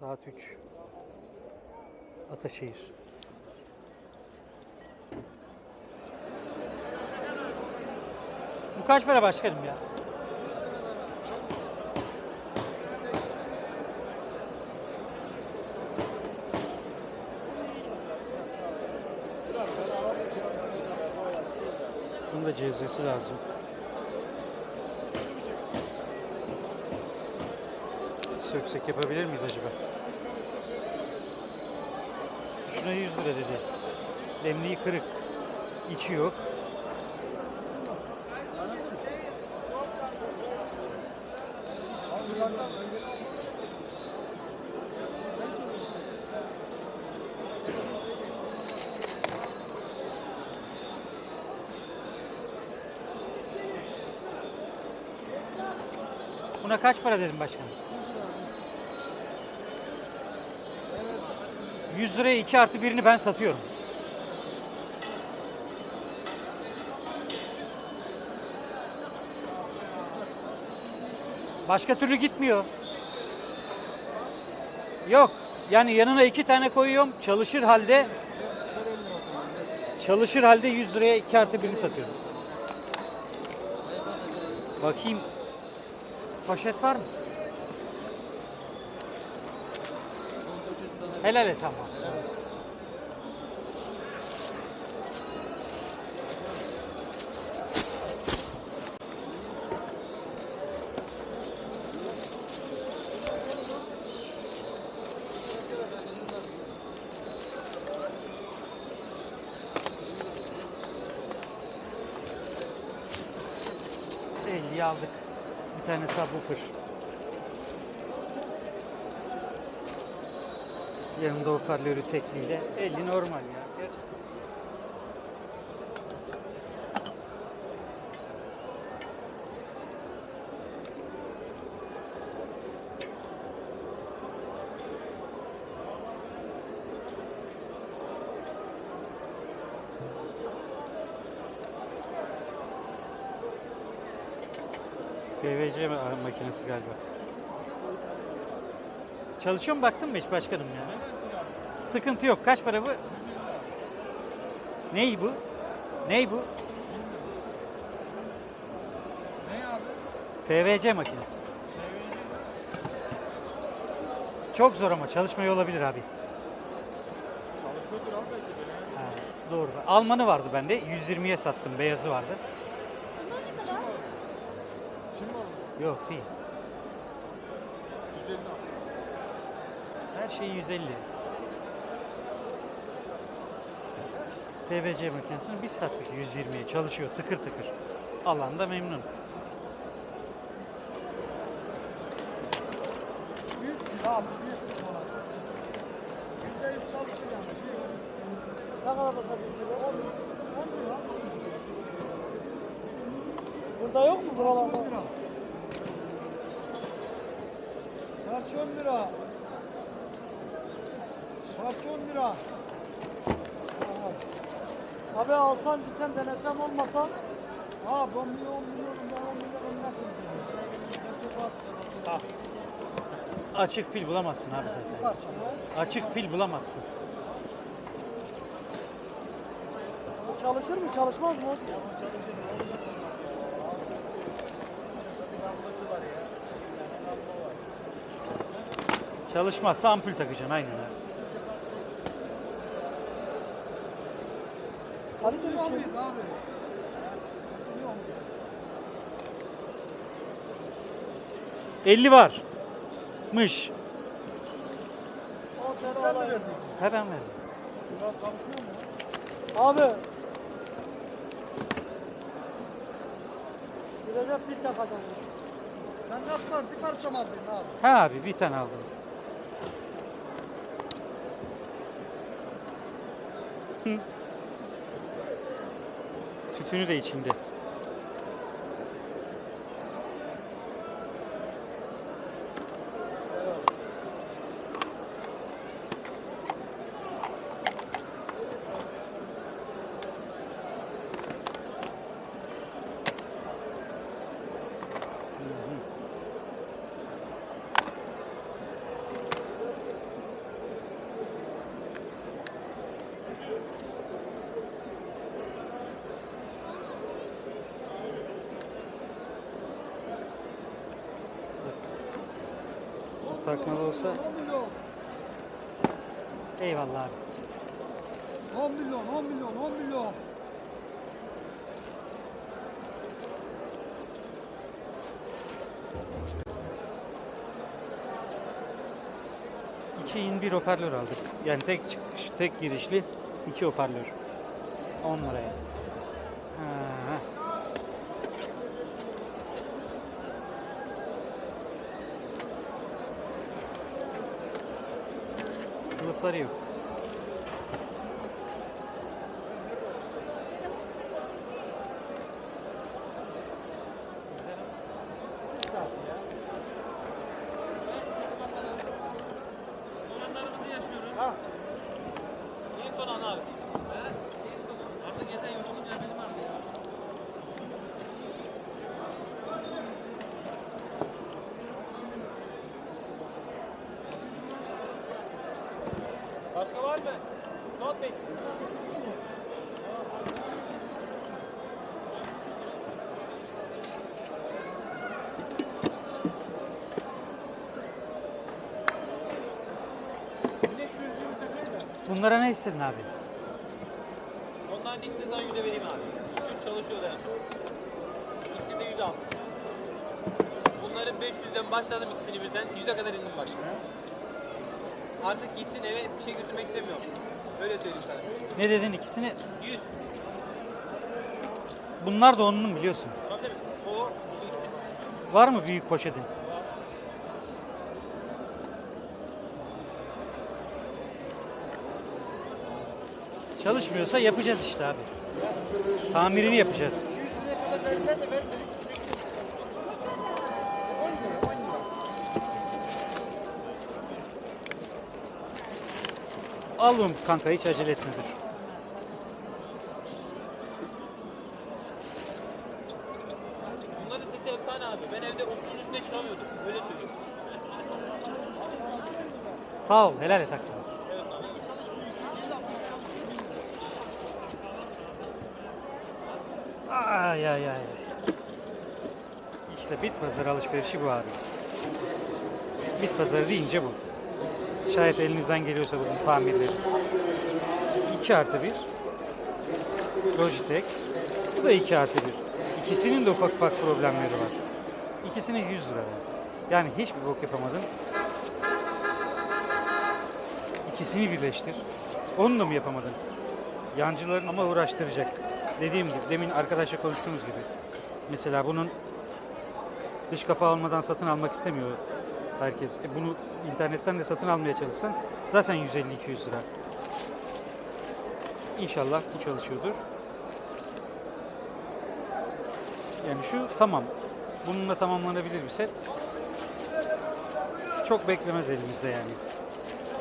Saat 3. Ataşehir. Bu kaç para başkanım ya? Bunun da cezvesi lazım. Söksek yapabilir miyiz acaba? Şuna 100 lira dedi. Demliği kırık. İçi yok. Buna kaç para dedim başkanım? 100 liraya 2 artı birini ben satıyorum. Başka türlü gitmiyor. Yok. Yani yanına iki tane koyuyorum. Çalışır halde çalışır halde 100 liraya 2 artı birini satıyorum. Bakayım. Poşet var mı? Helal et ama. Aldık. Bir tane subwoofer. Yanında hoparlörü tekliyle. 50 normal ya. Gerçekten. Ma- makinesi galiba. Çalışıyor mu baktın mı hiç başkanım ya? Sıkıntı yok. Kaç para bu? Ney bu? Ney bu? Ne abi? PVC makinesi. Çok zor ama çalışmıyor olabilir abi. Çalışıyordur abi belki de. Ha, doğru. Almanı vardı bende. 120'ye sattım. Beyazı vardı. Çin mi alıyor? Yok değil. 150 abi. Her şey 150. PVC makinesini biz sattık 120'ye. Çalışıyor tıkır tıkır. Alan da memnun. Büyük abi, büyük bir mola. Yüzde yüz çalışır yani. Büyük. Ne kadar basabilir? 10 10 lira. Burada yok mu buralarda? 10 lira. Parça 10 lira. 10. Abi alsan gitsen denesem olmasa. Aa ben milyon milyon ben 10 milyon nasıl Ah. Açık pil bulamazsın abi zaten. Parça. Açık pil bulamazsın. Bu çalışır mı çalışmaz mı? Çalışmazsa ampul takacaksın aynen abi. Şey. Abi. Yok. 50 var. Mış. Sen mi verdin? He ben verdim. Biraz çalışıyor mu? Abi. Gidecek bir takacağım. Sen nasıl var? Bir parça mı aldın abi? He abi bir tane aldım. De içinde. Takmalı olsa 10 milyon. eyvallah abi. 10 milyon, 10 milyon, 10 milyon. İki in bir hoparlör aldık. Yani tek çıkış, tek girişli iki hoparlör. 10 liraya. Ha. Kılıfları yok. Sorunlarımızı yaşıyoruz. Ha. Neyin sonu ana abi? He? Neyin sonu? Artık yeter yoruldum ya benim artık ya. Başka var mı? Suat Bey. Bunlara ne istedin abi? Onların ikisini sana yüze vereyim abi. Üçü çalışıyordu en son. İkisini de yüze aldım. Bunların 500'den başladım ikisini birden. 100'e kadar indim bak. Artık gitsin eve bir şey götürmek istemiyorum. Öyle söyleyeyim sana. Ne dedin ikisini? 100. Bunlar da onun biliyorsun. Tabii tabii. O şu ikisi. Var mı büyük poşetin? Çalışmıyorsa yapacağız işte abi. Tamirini yapacağız. 200 liraya kadar verirler de vermedik. 10 lira, 10 lira. Al bunu kanka hiç acele etme dur. Bunların sesi efsane abi. Ben evde 30'un üstüne çıkamıyordum. Öyle söyleyeyim. Sağ ol helal et abi. Ay ay ay. İşte bit pazarı alışverişi bu abi. Bit pazarı deyince bu. Şayet elinizden geliyorsa bunun tamirleri. 2 artı 1. Logitech. Bu da 2 artı 1. İkisinin de ufak ufak problemleri var. İkisine 100 lira ver. Yani hiçbir bok yapamadın. İkisini birleştir. Onu da mı yapamadın? Yancıların ama uğraştıracak. Dediğim gibi, demin arkadaşla konuştuğumuz gibi. Mesela bunun dış kapağı olmadan satın almak istemiyor herkes. E bunu internetten de satın almaya çalışsan zaten 150-200 lira. İnşallah bu çalışıyordur. Yani şu tamam. Bununla tamamlanabilir bir set. Çok beklemez elimizde yani.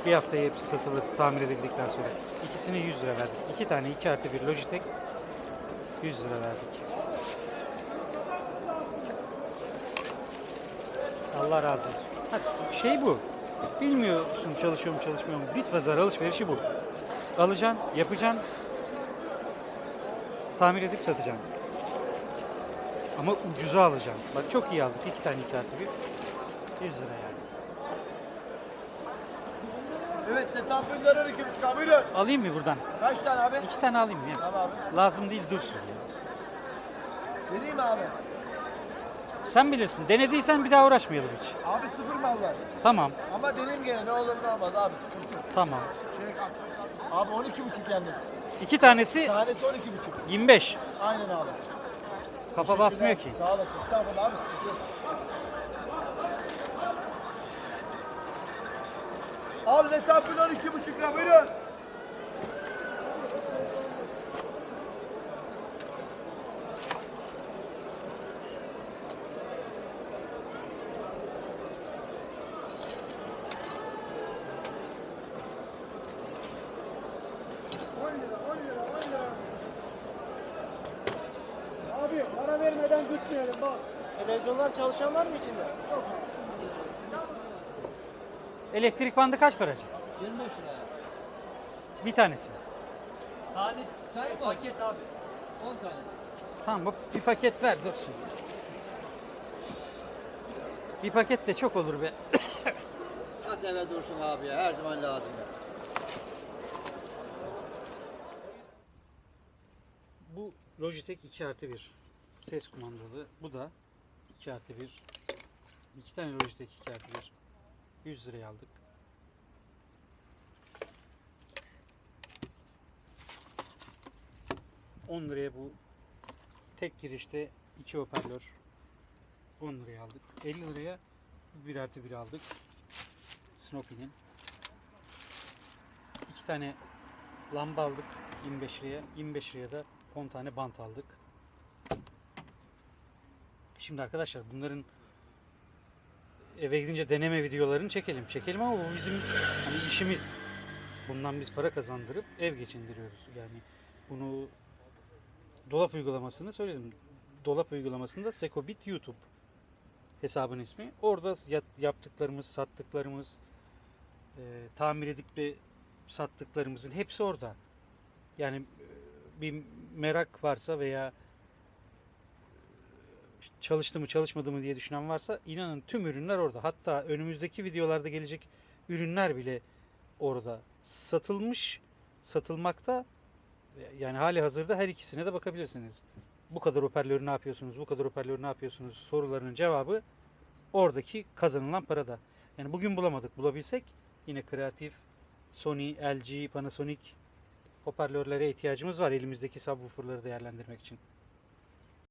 Bir haftaya hepsi satılır tamir edildikten sonra. İkisini 100 lira verdik. İki tane 2 artı bir Logitech 100 lira verdik. Allah razı olsun. Ha, şey bu. Bilmiyorsun çalışıyor mu çalışmıyor mu. Bit pazar alışverişi bu. Alacaksın, yapacaksın. Tamir edip satacaksın. Ama ucuza alacaksın. Bak çok iyi aldık. İki tane 2 artı bir. 100 lira yani. Evet, netafülleri 2,5 abi. Buyurun. Alayım mı buradan? Kaç tane abi? İki tane alayım ya. Tamam abi. Lazım değil dursun. Vereyim mi abi? Sen bilirsin. Denediysen bir daha uğraşmayalım hiç. Abi sıfır mal var. Tamam. Ama deneyim gene ne olur ne olmaz abi sıkıntı yok. Tamam. Şey, abi 12,5 yalnız. İki tanesi Tanesi 12,5. 25. Aynen abi. Kafa basmıyor ki. Sağ olasın. Estağfurullah abi sıkıntı yok. Al netafül 12,5 lira buyurun. On lira, on lira, on lira. Abi para vermeden gitmeyelim bak. Televizyonlar çalışan var mı içinde? Elektrik bandı kaç para? 25 lira. Bir tanesi. Tanesi, Tane paket abi. 10 tane. Tamam bu bir paket ver dursun. Bir paket de çok olur be. Rahat eve dursun abi ya. Her zaman lazım. ya. Bu Logitech 2 artı 1 ses kumandalı. Bu da 2 artı 1. İki tane Logitech 2 artı 1. 100 liraya aldık. ...10 liraya bu tek girişte iki hoparlör 10 liraya aldık. 50 liraya 1 artı 1 aldık. Snoopy'nin. iki tane lamba aldık 25 liraya. 25 liraya da 10 tane bant aldık. Şimdi arkadaşlar bunların eve gidince deneme videolarını çekelim. Çekelim ama bu bizim hani işimiz. Bundan biz para kazandırıp ev geçindiriyoruz. Yani bunu dolap uygulamasını söyledim. Dolap uygulamasında Sekobit YouTube hesabın ismi. Orada ya- yaptıklarımız, sattıklarımız, e, tamir edip de sattıklarımızın hepsi orada. Yani e, bir merak varsa veya çalıştı mı çalışmadı mı diye düşünen varsa inanın tüm ürünler orada. Hatta önümüzdeki videolarda gelecek ürünler bile orada satılmış, satılmakta. Yani hali hazırda her ikisine de bakabilirsiniz. Bu kadar hoparlörü ne yapıyorsunuz, bu kadar hoparlörü ne yapıyorsunuz sorularının cevabı oradaki kazanılan parada. Yani bugün bulamadık. Bulabilsek yine kreatif Sony, LG, Panasonic hoparlörlere ihtiyacımız var elimizdeki subwooferları değerlendirmek için.